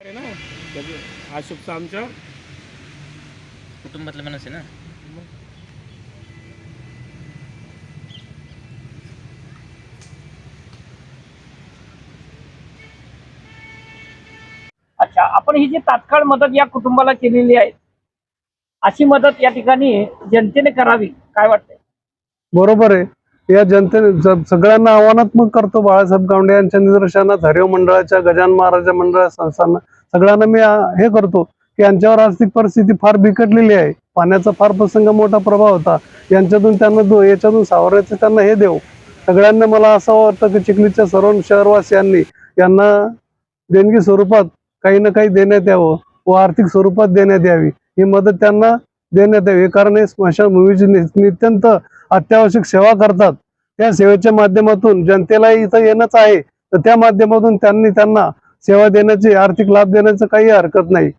आहे ना? त्याचं आशोकचा आमच्या. कुटुंबातला माणूस आहे ना? अच्छा आपण ही जी तात्काळ मदत या कुटुंबाला केलेली आहे अशी मदत या ठिकाणी जनतेने करावी काय वाटतंय? बरोबर आहे. या जनतेने ज- सगळ्यांना आव्हानात्मक करतो बाळासाहेब गावंडे यांच्या निदर्शनात हरिओ मंडळाच्या गजान महाराजा मंडळा संस्थांना. सगळ्यांना मी हे करतो की यांच्यावर आर्थिक परिस्थिती फार बिकटलेली आहे. पाण्याचा फार प्रसंग मोठा प्रभाव होता. यांच्यातून त्यांना दो याच्यातून सावरायचं त्यांना हे देऊ. सगळ्यांना मला असं वाटतं की चिखलीच्या सर्व शहरवासियांनी यांना देणगी स्वरूपात काही ना काही देण्यात यावं व आर्थिक स्वरूपात देण्यात यावी. ही मदत त्यांना देण्यात यावी. कारण हे स्मशानभूमीची नित्यंत अत्यावश्यक सेवा करतात. त्या सेवेच्या माध्यमातून जनतेला इथं येणंच आहे. तर त्या माध्यमातून त्यांनी त्यांना सेवा देण्याची आर्थिक लाभ देण्याचं काही हरकत नाही.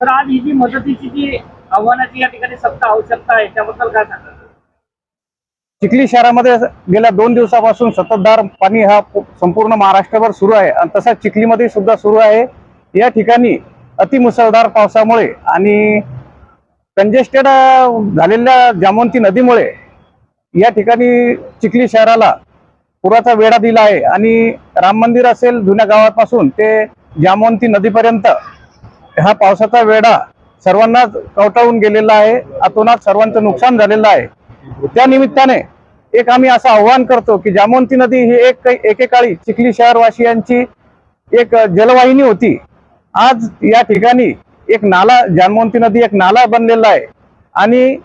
तर आज ही जी मदतीची जी आव्हानाची या ठिकाणी सत्ता आवश्यकता आहे त्याबद्दल काय सांगा चिखली शहरामध्ये गेल्या दोन दिवसापासून सततधार पाणी हा संपूर्ण महाराष्ट्रभर सुरू आहे आणि तसाच चिखलीमध्ये सुद्धा सुरू आहे. या ठिकाणी अतिमुसळधार पावसामुळे आणि कंजेस्टेड झालेल्या जामवंती नदीमुळे या ठिकाणी चिखली शहराला पुराचा वेढा दिला आहे आणि राम मंदिर असेल जुन्या गावापासून ते जामवंती नदीपर्यंत हा पावसाचा वेढा सर्वांनाच कवटाळून गेलेला आहे अतोनात सर्वांचं नुकसान झालेलं आहे. त्या निमित्ताने एक आम्ही असं आव्हान करतो की जामवंती नदी ही एक एकेकाळी चिखली शहरवासियांची एक जलवाहिनी होती. आज या ठिकाणी एक नाला जामवंती नदी एक नाला बनलेला आहे. आणि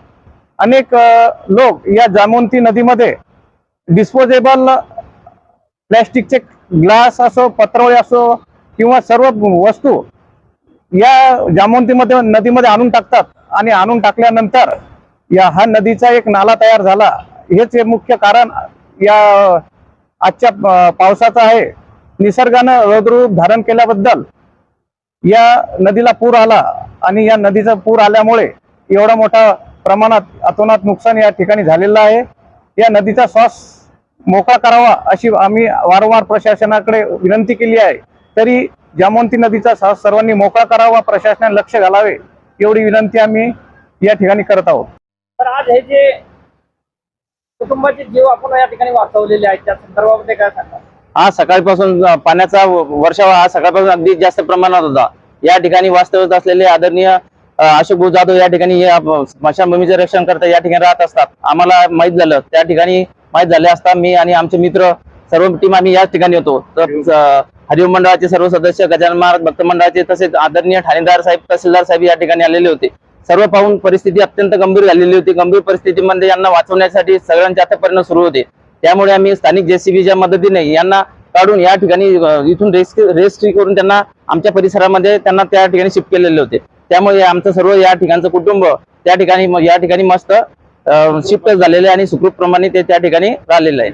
अनेक लोक या जामवंती नदीमध्ये डिस्पोजेबल प्लॅस्टिकचे ग्लास असो पत्रावळी असो किंवा सर्व वस्तू या जामवंतीमध्ये नदीमध्ये आणून टाकतात. आणि आणून टाकल्यानंतर या हा नदीचा एक नाला तयार झाला. हेच हे मुख्य कारण या आजच्या पावसाचं आहे. निसर्गानं रौद्ररूप धारण केल्याबद्दल या नदीला पूर आला. आणि या नदीचा पूर आल्यामुळे एवढा मोठा प्रमाणात अतोनात नुकसान या ठिकाणी झालेलं आहे. या नदीचा श्वास मोकळा करावा अशी आम्ही वारंवार प्रशासनाकडे विनंती केली आहे. तरी जामवंती नदीचा श्वास सर्वांनी मोकळा करावा प्रशासनाने लक्ष घालावे एवढी विनंती आम्ही या ठिकाणी करत आहोत. तर आज हे जे कुटुंबाचे जीव आपण या ठिकाणी वाचवलेले आहेत त्या संदर्भामध्ये काय सांगा हा सकाळपासून पाण्याचा व- वर्षाव हा सकाळपासून अगदी जास्त प्रमाणात होता. या ठिकाणी वास्तव्यात असलेले आदरणीय अशोक भाऊ जाधव या ठिकाणी या स्मशानभूमीचे रक्षण करता या ठिकाणी राहत असतात. आम्हाला माहीत झालं त्या ठिकाणी माहीत झाले असता मी आणि आमचे मित्र सर्व टीम आम्ही याच ठिकाणी होतो. तर हरिओम मंडळाचे सर्व सदस्य गजानन महाराज भक्त मंडळाचे तसेच आदरणीय ठाणेदार साहेब तहसीलदार साहेब या ठिकाणी आलेले होते. सर्व पाहून परिस्थिती अत्यंत गंभीर झालेली होती. गंभीर परिस्थितीमध्ये यांना वाचवण्यासाठी सगळ्यांचे आता प्रयत्न सुरू होते. त्यामुळे आम्ही स्थानिक जेसीबीच्या मदतीने यांना काढून या ठिकाणी इथून रेस्क्यू रेस्क्यू करून त्यांना आमच्या परिसरामध्ये त्यांना त्या ठिकाणी शिफ्ट केलेले होते. त्यामुळे आमचं सर्व या ठिकाणचं कुटुंब त्या ठिकाणी या ठिकाणी मस्त शिफ्ट झालेले आणि सुखरूप प्रमाणे ते त्या ठिकाणी राहिलेलं आहे.